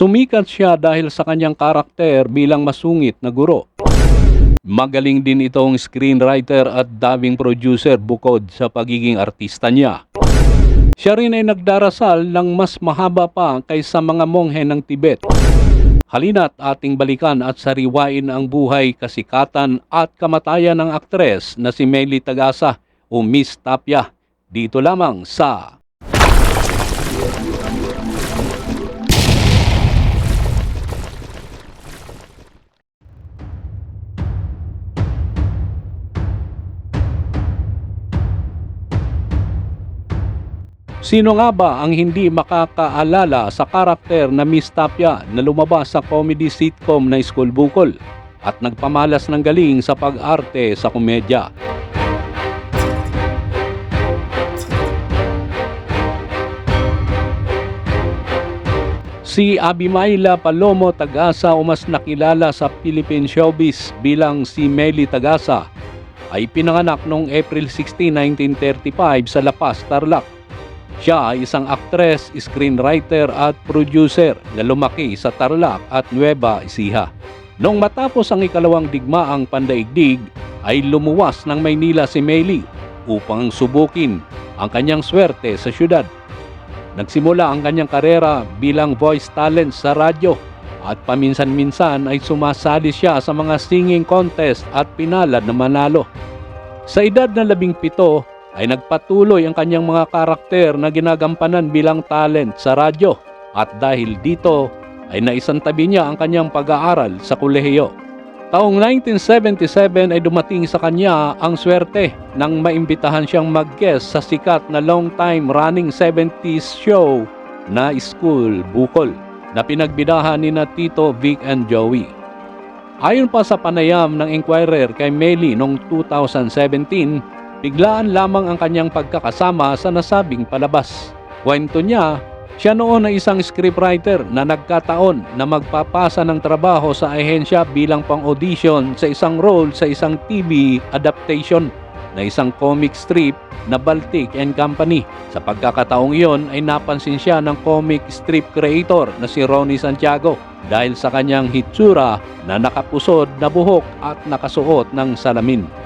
Sumikat siya dahil sa kanyang karakter bilang masungit na guro. Magaling din itong screenwriter at dubbing producer bukod sa pagiging artista niya. Siya rin ay nagdarasal ng mas mahaba pa kaysa mga monghe ng Tibet. Halina't ating balikan at sariwain ang buhay, kasikatan at kamatayan ng aktres na si Melly Tagasa o Miss Tapia. Dito lamang sa Sino nga ba ang hindi makakaalala sa karakter na Miss Tapia na lumabas sa comedy sitcom na School Bukol at nagpamalas ng galing sa pag-arte sa komedya? Si Abimaila Palomo Tagasa o mas nakilala sa Philippine showbiz bilang si Melly Tagasa ay pinanganak noong April 16, 1935 sa La Tarlac. Siya ay isang aktres, screenwriter at producer na lumaki sa Tarlac at Nueva Ecija. Noong matapos ang ikalawang digmaang pandaigdig ay lumuwas ng Maynila si Melly upang subukin ang kanyang swerte sa syudad. Nagsimula ang kanyang karera bilang voice talent sa radyo at paminsan-minsan ay sumasali siya sa mga singing contest at pinalad na manalo. Sa edad na labing pito ay nagpatuloy ang kanyang mga karakter na ginagampanan bilang talent sa radyo at dahil dito ay naisantabi niya ang kanyang pag-aaral sa kolehiyo. Taong 1977 ay dumating sa kanya ang swerte nang maimbitahan siyang mag-guest sa sikat na long-time running 70s show na School Bukol na pinagbidahan ni na Tito, Vic and Joey. Ayon pa sa panayam ng Inquirer kay Melly noong 2017, biglaan lamang ang kanyang pagkakasama sa nasabing palabas. Kwento niya, siya noon ay isang scriptwriter na nagkataon na magpapasa ng trabaho sa ahensya bilang pang-audition sa isang role sa isang TV adaptation na isang comic strip na Baltic and Company. Sa pagkakataong iyon ay napansin siya ng comic strip creator na si Ronnie Santiago dahil sa kanyang hitsura na nakapusod na buhok at nakasuot ng salamin.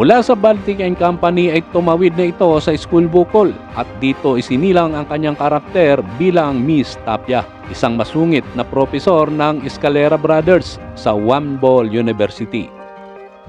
Mula sa Baltic and Company ay tumawid na ito sa School Bukol at dito isinilang ang kanyang karakter bilang Miss Tapia, isang masungit na propesor ng Escalera Brothers sa Wambol University.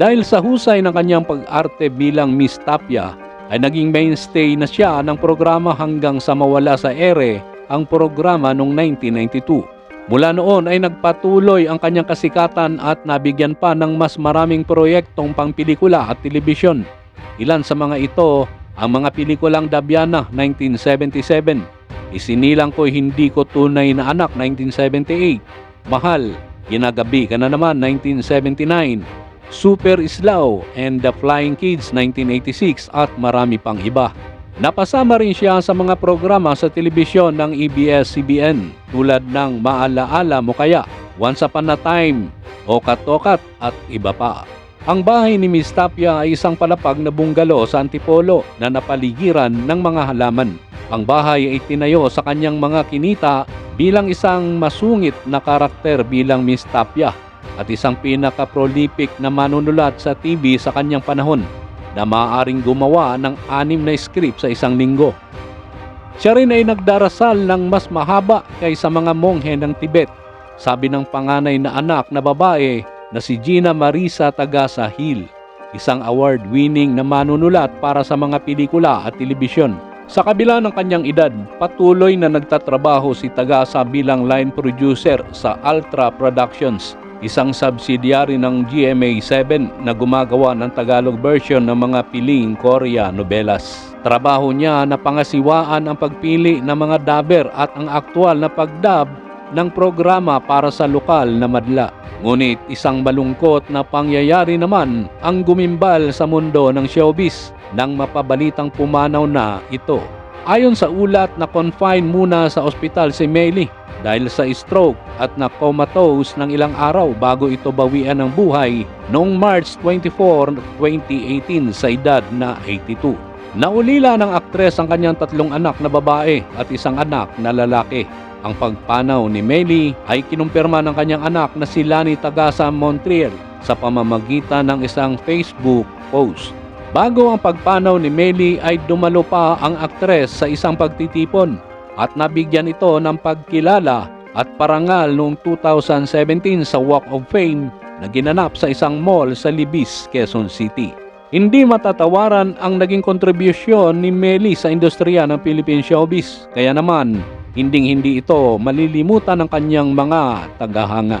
Dahil sa husay ng kanyang pag-arte bilang Miss Tapia, ay naging mainstay na siya ng programa hanggang sa mawala sa ere ang programa noong 1992. Mula noon ay nagpatuloy ang kanyang kasikatan at nabigyan pa ng mas maraming proyektong pangpelikula at telebisyon. Ilan sa mga ito ang mga pelikulang Dabiana 1977, Isinilang ko hindi ko tunay na anak 1978, Mahal, Ginagabi ka na naman 1979, Super Islao and The Flying Kids 1986 at marami pang iba. Napasama rin siya sa mga programa sa telebisyon ng EBS-CBN tulad ng Maalaala Mo Kaya, Once Upon a Time, Okat-Okat at iba pa. Ang bahay ni Miss Tapia ay isang palapag na bungalo sa Antipolo na napaligiran ng mga halaman. Ang bahay ay tinayo sa kanyang mga kinita bilang isang masungit na karakter bilang Miss Tapia at isang pinaka-prolific na manunulat sa TV sa kanyang panahon na maaaring gumawa ng anim na script sa isang linggo. Siya rin ay nagdarasal ng mas mahaba kaysa mga monghe ng Tibet, sabi ng panganay na anak na babae na si Gina Marisa Tagasa Hill, isang award-winning na manunulat para sa mga pelikula at telebisyon. Sa kabila ng kanyang edad, patuloy na nagtatrabaho si Tagasa bilang line producer sa Ultra Productions isang subsidiary ng GMA7 na gumagawa ng Tagalog version ng mga piling Korea novelas. Trabaho niya na pangasiwaan ang pagpili ng mga dubber at ang aktwal na pagdub ng programa para sa lokal na madla. Ngunit isang malungkot na pangyayari naman ang gumimbal sa mundo ng showbiz nang mapabalitang pumanaw na ito. Ayon sa ulat na confine muna sa ospital si Melly dahil sa stroke at na comatose ng ilang araw bago ito bawian ng buhay noong March 24, 2018 sa edad na 82. Naulila ng aktres ang kanyang tatlong anak na babae at isang anak na lalaki. Ang pagpanaw ni Meli ay kinumpirma ng kanyang anak na si Lani Tagasa Montreal sa pamamagitan ng isang Facebook post. Bago ang pagpanaw ni Meli ay dumalo pa ang aktres sa isang pagtitipon at nabigyan ito ng pagkilala at parangal noong 2017 sa Walk of Fame na ginanap sa isang mall sa Libis, Quezon City. Hindi matatawaran ang naging kontribusyon ni Meli sa industriya ng Philippine showbiz. Kaya naman, hinding-hindi ito malilimutan ng kanyang mga tagahanga.